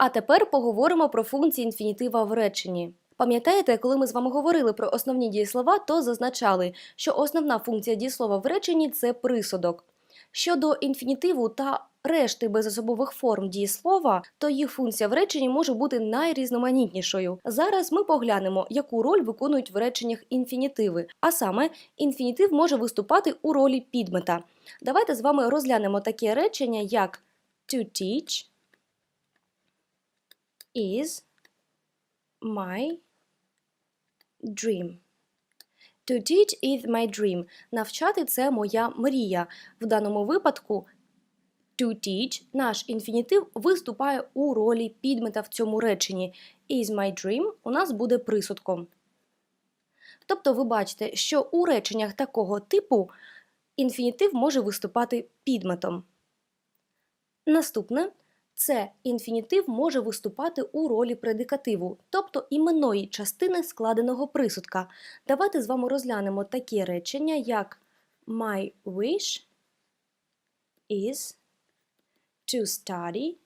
А тепер поговоримо про функції інфінітива в реченні. Пам'ятаєте, коли ми з вами говорили про основні дієслова, то зазначали, що основна функція дієслова в реченні це присудок. Щодо інфінітиву та решти безособових форм дієслова, то їх функція в реченні може бути найрізноманітнішою. Зараз ми поглянемо, яку роль виконують в реченнях інфінітиви. А саме, інфінітив може виступати у ролі підмета. Давайте з вами розглянемо таке речення, як to teach is my dream. To teach is my dream. Навчати це моя мрія. В даному випадку to teach наш інфінітив виступає у ролі підмета в цьому реченні. Is my dream у нас буде присудком. Тобто ви бачите, що у реченнях такого типу інфінітив може виступати підметом. Наступне це інфінітив може виступати у ролі предикативу, тобто іменної частини складеного присудка. Давайте з вами розглянемо такі речення, як My wish is to study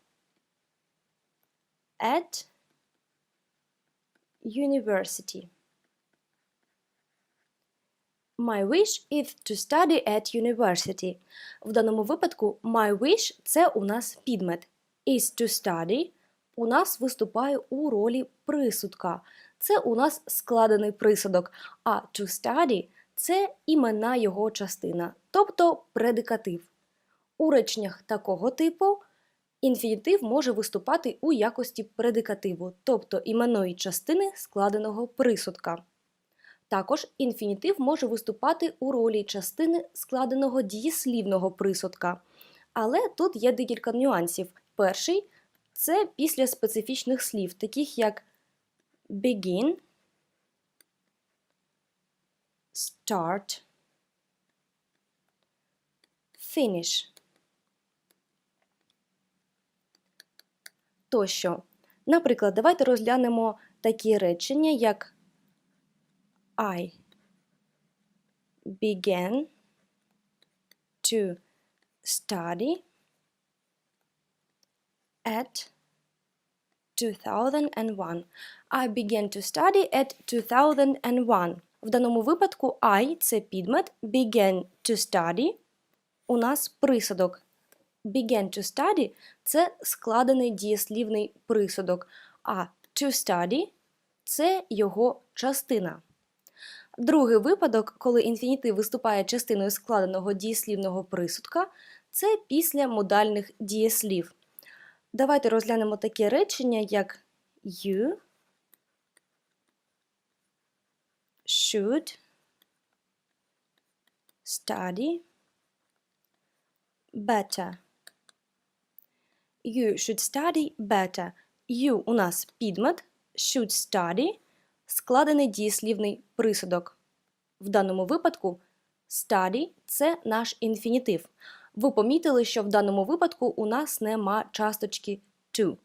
at university. My wish is to study at university. В даному випадку my wish – це у нас підмет. Is to study у нас виступає у ролі присудка. Це у нас складений присудок. А to study – це імена його частина, тобто предикатив. У реченнях такого типу інфінітив може виступати у якості предикативу, тобто іменної частини складеного присудка. Також інфінітив може виступати у ролі частини складеного дієслівного присудка. Але тут є декілька нюансів. Перший це після специфічних слів, таких як begin, start, finish. Тощо. Наприклад, давайте розглянемо такі речення, як I began to study at 2001. I began to study at 2001. В даному випадку I – це підмет, began to study у нас присудок. Began to study – це складений дієслівний присудок, а to study – це його частина. Другий випадок, коли інфінітив виступає частиною складеного дієслівного присудка, це після модальних дієслів. Давайте розглянемо таке речення, як you should study better. You should study better. You у нас підмет, should study складений дієслівний присудок. В даному випадку study – це наш інфінітив. Ви помітили, що в даному випадку у нас нема часточки to.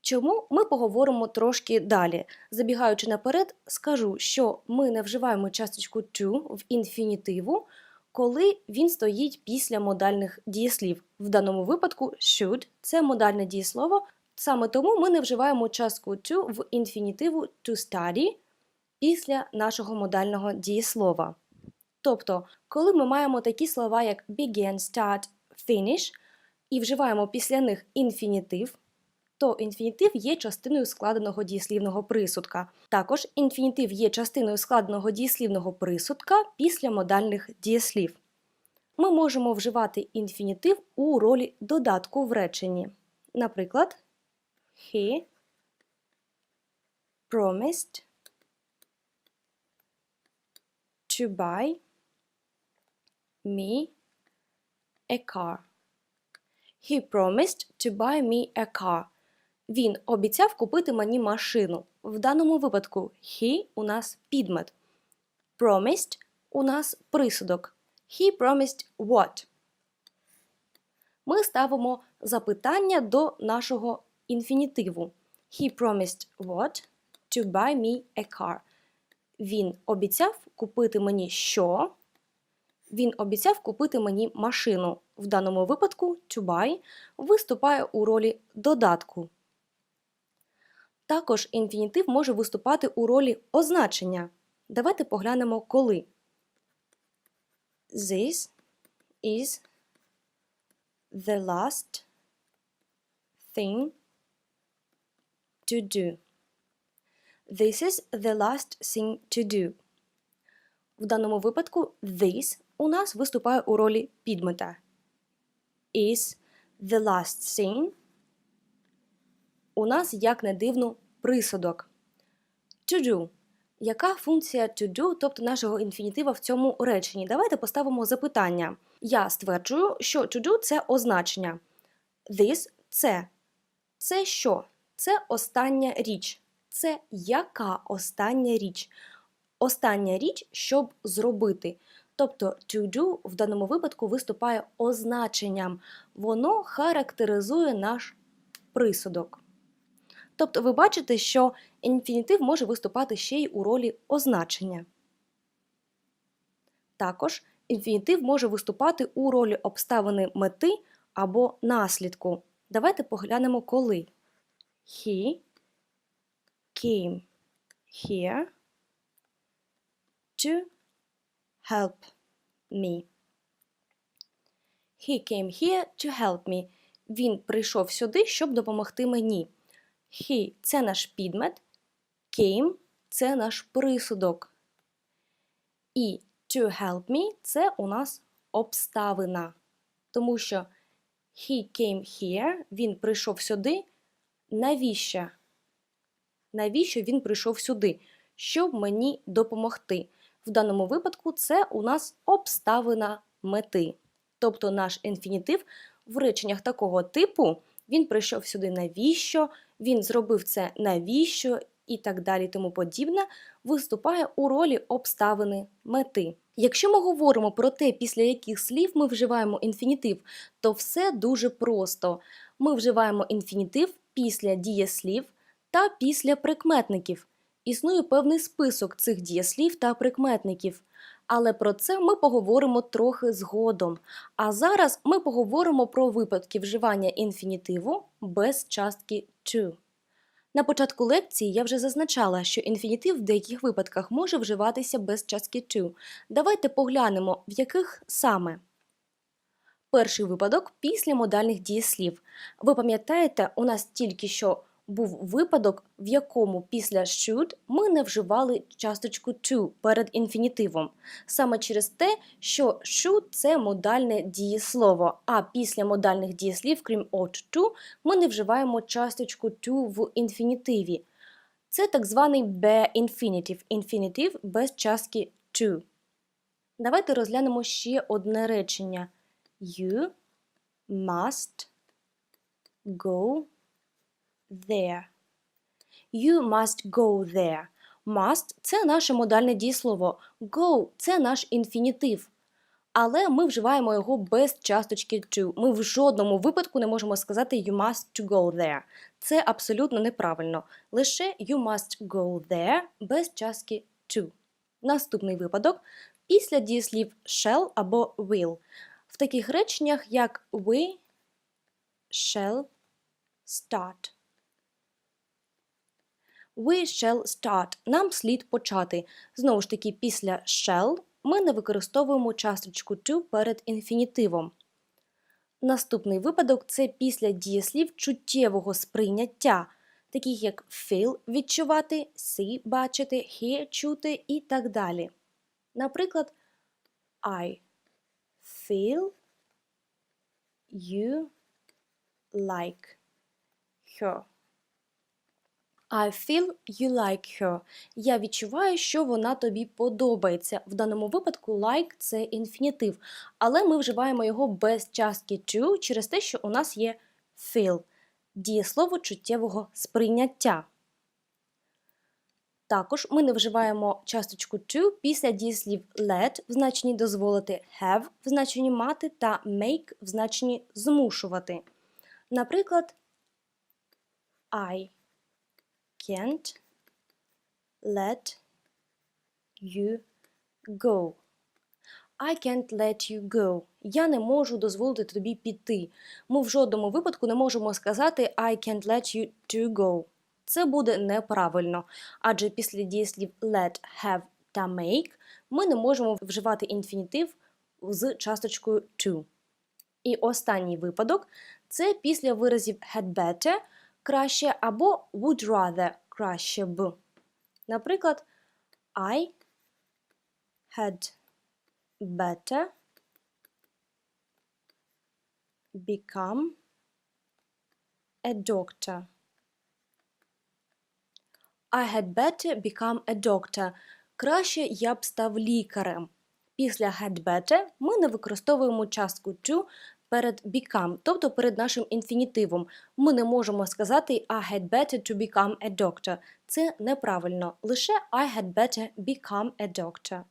Чому ми поговоримо трошки далі. Забігаючи наперед, скажу, що ми не вживаємо часточку to в інфінітиву, коли він стоїть після модальних дієслів. В даному випадку should це модальне дієслово, саме тому ми не вживаємо частку to в інфінітиву to study після нашого модального дієслова. Тобто, коли ми маємо такі слова, як begin, start, finish, і вживаємо після них інфінітив, то інфінітив є частиною складеного дієслівного присудка. Також інфінітив є частиною складеного дієслівного присудка після модальних дієслів. Ми можемо вживати інфінітив у ролі додатку в реченні. Наприклад, he promised to buy me a car. He promised to buy me a car. Він обіцяв купити мені машину. В даному випадку he у нас підмет. Promised у нас присудок. He promised what? Ми ставимо запитання до нашого інфінітиву. He promised what? To buy me a car. Він обіцяв купити мені що? Він обіцяв купити мені машину. В даному випадку to buy виступає у ролі додатку. Також інфінітив може виступати у ролі означення. Давайте поглянемо коли. This is the last thing to do. This is the last thing to do. В даному випадку this у нас виступає у ролі підмета. Is the last thing у нас, як не дивно, присудок. To do. Яка функція to do, тобто нашого інфінітива в цьому реченні? Давайте поставимо запитання. Я стверджую, що to do – це означення. This – це. Це що? Це остання річ. Це яка остання річ? Остання річ, щоб зробити. Тобто to do в даному випадку виступає означенням. Воно характеризує наш присудок. Тобто ви бачите, що інфінітив може виступати ще й у ролі означення. Також інфінітив може виступати у ролі обставини мети або наслідку. Давайте поглянемо коли. He came here to help me. He came here to help me. Він прийшов сюди, щоб допомогти мені. He – це наш підмет, came – це наш присудок. І to help me – це у нас обставина. Тому що he came here, він прийшов сюди. Навіщо? Навіщо він прийшов сюди? Щоб мені допомогти. В даному випадку це у нас обставина мети. Тобто наш інфінітив в реченнях такого типу він прийшов сюди навіщо, він зробив це навіщо і так далі, тому подібне, виступає у ролі обставини мети. Якщо ми говоримо про те, після яких слів ми вживаємо інфінітив, то все дуже просто. Ми вживаємо інфінітив після дієслів та після прикметників. Існує певний список цих дієслів та прикметників. Але про це ми поговоримо трохи згодом. А зараз ми поговоримо про випадки вживання інфінітиву без частки to. На початку лекції я вже зазначала, що інфінітив в деяких випадках може вживатися без частки to. Давайте поглянемо, в яких саме. Перший випадок після модальних дієслів. Ви пам'ятаєте, у нас тільки що був випадок, в якому після should ми не вживали часточку to перед інфінітивом. Саме через те, що should – це модальне дієслово, а після модальних дієслів, крім ought to, ми не вживаємо часточку to в інфінітиві. Це так званий be infinitive, інфінітив без частки to. Давайте розглянемо ще одне речення. You must go there. You must go there. Must – це наше модальне дієслово. Go – це наш інфінітив. Але ми вживаємо його без часточки to. Ми в жодному випадку не можемо сказати you must to go there. Це абсолютно неправильно. Лише you must go there без частки to. Наступний випадок після дієслів shall або will. В таких реченнях, як we shall start. We shall start. Нам слід почати. Знову ж таки, після shall ми не використовуємо часточку to перед інфінітивом. Наступний випадок це після дієслів чуттєвого сприйняття, таких як feel відчувати, see бачити, hear чути і так далі. Наприклад, I feel you like her. I feel you like her. Я відчуваю, що вона тобі подобається. В даному випадку like – це інфінітив, але ми вживаємо його без частки to через те, що у нас є feel – дієслово чуттєвого сприйняття. Також ми не вживаємо часточку to після дієслів let в значенні дозволити, have в значенні мати та make в значенні змушувати. Наприклад, I can't let you go. I can't let you go. Я не можу дозволити тобі піти. Ми в жодному випадку не можемо сказати I can't let you to go. Це буде неправильно, адже після дієслів let, have та make ми не можемо вживати інфінітив з часточкою to. І останній випадок це після виразів had better краще або would rather краще б. Наприклад, I had better become a doctor. I had better become a doctor. Краще я б став лікарем. Після had better ми не використовуємо частку to перед become, тобто перед нашим інфінітивом. Ми не можемо сказати I had better to become a doctor. Це неправильно. Лише I had better become a doctor.